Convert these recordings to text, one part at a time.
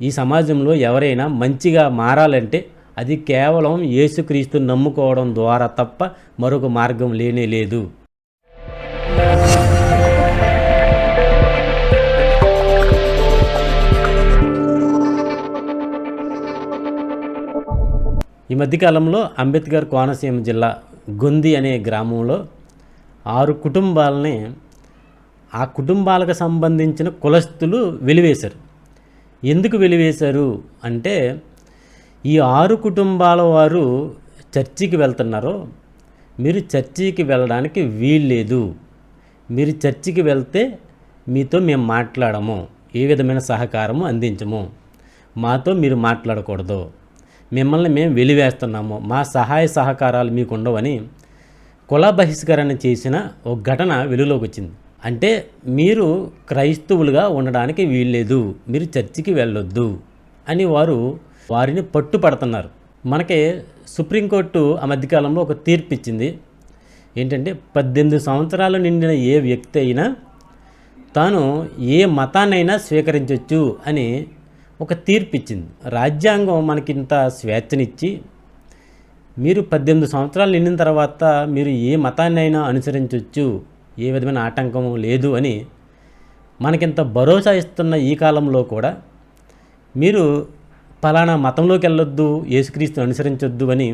ఈ సమాజంలో ఎవరైనా మంచిగా మారాలంటే అది కేవలం యేసుక్రీస్తు నమ్ముకోవడం ద్వారా తప్ప మరొక మార్గం లేనే లేదు. ఈ మధ్యకాలంలో అంబేద్కర్ కోనసీమ జిల్లా గొంది అనే గ్రామంలో ఆరు కుటుంబాలని ఆ కుటుంబాలకు సంబంధించిన కులస్తులు వెలివేశారు. ఎందుకు వెలివేశారు అంటే ఈ ఆరు కుటుంబాల వారు చర్చికి వెళ్తున్నారో మీరు చర్చికి వెళ్ళడానికి వీల్లేదు. మీరు చర్చికి వెళ్తే మీతో మేము మాట్లాడము ఏ విధమైన సహకారము అందించము. మాతో మీరు మాట్లాడకూడదు. మిమ్మల్ని మేము వెలివేస్తున్నాము. మా సహాయ సహకారాలు మీకు ఉండవని కుల బహిష్కరణ చేసిన ఒక ఘటన వెలుగులోకి వచ్చింది. అంటే మీరు క్రైస్తవులుగా ఉండడానికి వీల్లేదు మీరు చర్చికి వెళ్ళొద్దు అని వారు వారిని పట్టుపడుతున్నారు. మనకి సుప్రీంకోర్టు ఆ మధ్యకాలంలో ఒక తీర్పు ఇచ్చింది ఏంటంటే పద్దెనిమిది సంవత్సరాలు నిండిన ఏ వ్యక్తి అయినా తాను ఏ మతాన్నైనా స్వీకరించవచ్చు అని ఒక తీర్పు ఇచ్చింది రాజ్యాంగం మనకింత స్వేచ్ఛనిచ్చి మీరు పద్దెనిమిది సంవత్సరాలు నిండిన తర్వాత మీరు ఏ మతాన్నైనా అనుసరించవచ్చు ఏ విధమైన ఆటంకం లేదు అని మనకింత భరోసా ఇస్తున్న ఈ కాలంలో కూడా మీరు ఫలానా మతంలోకి వెళ్ళొద్దు యేసుక్రీస్తుని అనుసరించొద్దు అని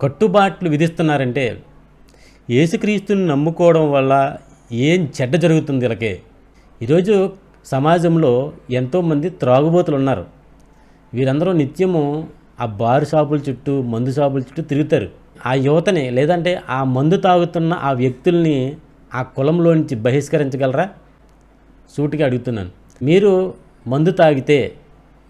కట్టుబాట్లు విధిస్తున్నారంటే యేసుక్రీస్తుని నమ్ముకోవడం వల్ల ఏం చెడ్డ జరుగుతుంది వీళ్ళకి? ఈరోజు సమాజంలో ఎంతోమంది త్రాగుబోతులు ఉన్నారు వీరందరూ నిత్యము ఆ బారు షాపుల చుట్టూ మందు షాపుల చుట్టూ తిరుగుతారు. ఆ యువతని లేదంటే ఆ మందు తాగుతున్న ఆ వ్యక్తుల్ని ఆ కులంలో నుంచి బహిష్కరించగలరా? సూటిగా అడుగుతున్నాను. మీరు మందు తాగితే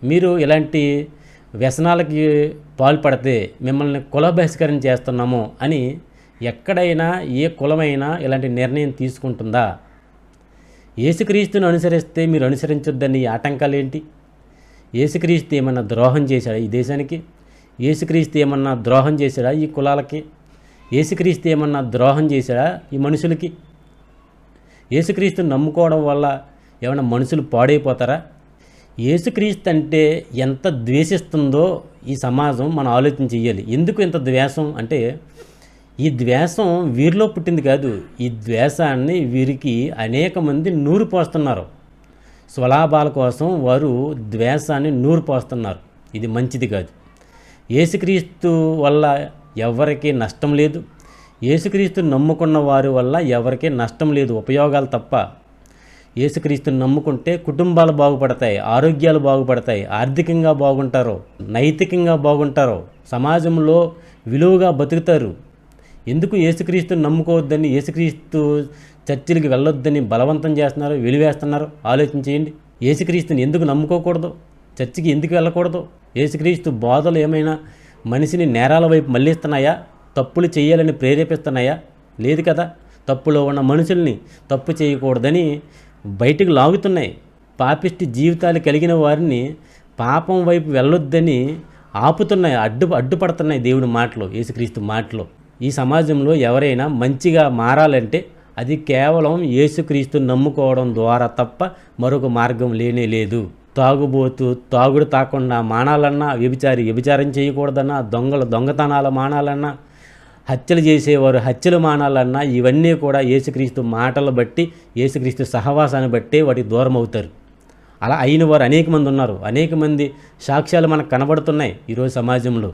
మీరు ఇలాంటి వ్యసనాలకి పాల్పడితే మిమ్మల్ని కుల బహిష్కరణ చేస్తున్నాము అని ఎక్కడైనా ఏ కులమైనా ఇలాంటి నిర్ణయం తీసుకుంటుందా? ఏసుక్రీస్తుని అనుసరిస్తే మీరు అనుసరించొద్దని ఆటంకాలు ఏంటి ఏసుక్రీస్తు ఏమన్నా ద్రోహం చేశాడా ఈ దేశానికి? ఏసుక్రీస్తు ఏమన్నా ద్రోహం చేశాడా ఈ కులాలకి? ఏసుక్రీస్తు ఏమన్నా ద్రోహం చేశాడా ఈ మనుషులకి? యేసుక్రీస్తుని నమ్ముకోవడం వల్ల ఏమైనా మనుషులు పాడైపోతారా? యేసుక్రీస్తు అంటే ఎంత ద్వేషిస్తుందో ఈ సమాజం మనం ఆలోచన చెయ్యాలి. ఎందుకు ఇంత ద్వేషం? అంటే ఈ ద్వేషం వీరిలో పుట్టింది కాదు. ఈ ద్వేషాన్ని వీరికి అనేక మంది నూరు పోస్తున్నారు. స్వలాభాల కోసం వారు ద్వేషాన్ని నూరు పోస్తున్నారు. ఇది మంచిది కాదు. యేసుక్రీస్తు వల్ల ఎవరికీ నష్టం లేదు. యేసుక్రీస్తుని నమ్ముకున్న వారి వల్ల ఎవరికీ నష్టం లేదు ఉపయోగాలు తప్ప. యేసుక్రీస్తుని నమ్ముకుంటే కుటుంబాలు బాగుపడతాయి ఆరోగ్యాలు బాగుపడతాయి ఆర్థికంగా బాగుంటారు నైతికంగా బాగుంటారు సమాజంలో విలువగా బతుకుతారు. ఎందుకు యేసుక్రీస్తుని నమ్ముకోవద్దని యేసుక్రీస్తు చర్చిలకి వెళ్ళొద్దని బలవంతం చేస్తున్నారు వెలివేస్తున్నారు? ఆలోచించేయండి యేసుక్రీస్తుని ఎందుకు నమ్ముకోకూడదు? చర్చికి ఎందుకు వెళ్ళకూడదు? యేసుక్రీస్తు బోధలు ఏమైనా మనిషిని నేరాల వైపు మళ్ళిస్తున్నాయా? తప్పులు చేయాలని ప్రేరేపిస్తున్నాయా? లేదు కదా. తప్పులో ఉన్న మనుషుల్ని తప్పు చేయకూడదని బయటకు లాగుతున్నాయి. పాపిష్టి జీవితాలు కలిగిన వారిని పాపం వైపు వెళ్ళొద్దని ఆపుతున్నాయి అడ్డు అడ్డుపడుతున్నాయి దేవుడి మాటలు యేసుక్రీస్తు మాటలు. ఈ సమాజంలో ఎవరైనా మంచిగా మారాలంటే అది కేవలం యేసుక్రీస్తు నమ్ముకోవడం ద్వారా తప్ప మరొక మార్గం లేనే లేదు. తాగుబోతూ తాగుడు తాకుండా మానాలన్నా వ్యభిచారి వ్యభిచారం చేయకూడదన్నా దొంగలు దొంగతనాలు మానాలన్నా హత్యలు చేసేవారు హత్యలు మానాలన్నా ఇవన్నీ కూడా యేసుక్రీస్తు మాటలు బట్టి యేసుక్రీస్తు సహవాసాన్ని బట్టి వాటికి దూరం అవుతారు అలా అయిన వారు అనేక మంది ఉన్నారు. అనేక మంది సాక్ష్యాలు మనకు కనబడుతున్నాయి ఈరోజు సమాజంలో.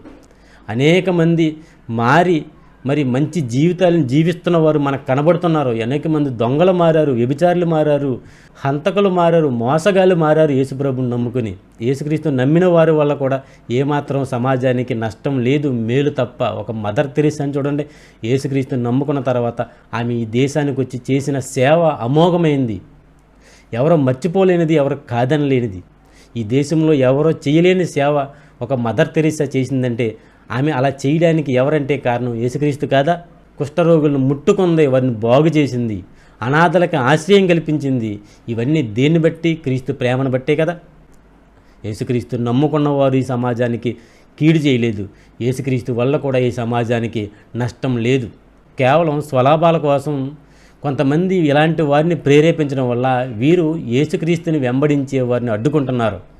అనేక మంది మారి మరి మంచి జీవితాలను జీవిస్తున్న వారు మనకు కనబడుతున్నారు. అనేక మంది దొంగలు మారారు వ్యభిచారులు మారారు హంతకులు మారారు మోసగాళ్ళు మారారు యేసుప్రభుని నమ్ముకుని. యేసుక్రీస్తు నమ్మిన వారి వల్ల కూడా ఏమాత్రం సమాజానికి నష్టం లేదు మేలు తప్ప. ఒక మదర్ తెరిస్ అని చూడండి. యేసుక్రీస్తుని నమ్ముకున్న తర్వాత ఆమె ఈ దేశానికి వచ్చి చేసిన సేవ అమోఘమైంది. ఎవరో మర్చిపోలేనిది ఎవరు కాదనలేనిది. ఈ దేశంలో ఎవరో చేయలేని సేవ ఒక మదర్ తెరీసా చేసిందంటే ఆమె అలా చేయడానికి ఎవరంటే కారణం యేసుక్రీస్తు కాదా? కుష్ఠరోగులను ముట్టుకుంది వారిని బాగు చేసింది అనాథలకు ఆశ్రయం కల్పించింది. ఇవన్నీ దేన్ని బట్టి? క్రీస్తు ప్రేమను బట్టే కదా. యేసుక్రీస్తు నమ్ముకున్న వారు ఈ సమాజానికి కీడు చేయలేదు. యేసుక్రీస్తు వల్ల కూడా ఈ సమాజానికి నష్టం లేదు. కేవలం స్వలాభాల కోసం కొంతమంది ఇలాంటి వారిని ప్రేరేపించడం వల్ల వీరు యేసుక్రీస్తుని వెంబడించే వారిని అడ్డుకుంటున్నారు.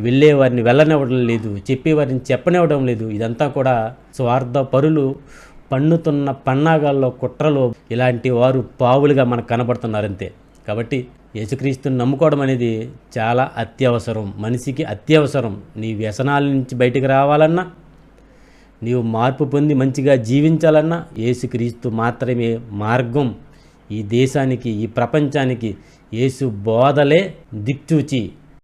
వెళ్ళేవారిని వెళ్ళనివ్వడం లేదు చెప్పేవారిని చెప్పనివ్వడం లేదు. ఇదంతా కూడా స్వార్థ పరులు పన్నుతున్న పన్నాగాల్లో కుట్రలు ఇలాంటి వారు పావులుగా మనకు కనబడుతున్నారు అంతే కాబట్టి యేసుక్రీస్తుని నమ్ముకోవడం అనేది చాలా అత్యవసరం. మనిషికి అత్యవసరం. నీ వ్యసనాల నుంచి బయటకు రావాలన్నా నీవు మార్పు పొంది మంచిగా జీవించాలన్నా యేసుక్రీస్తు మాత్రమే మార్గం. ఈ దేశానికి ఈ ప్రపంచానికి యేసు బోధలే దిక్చూచి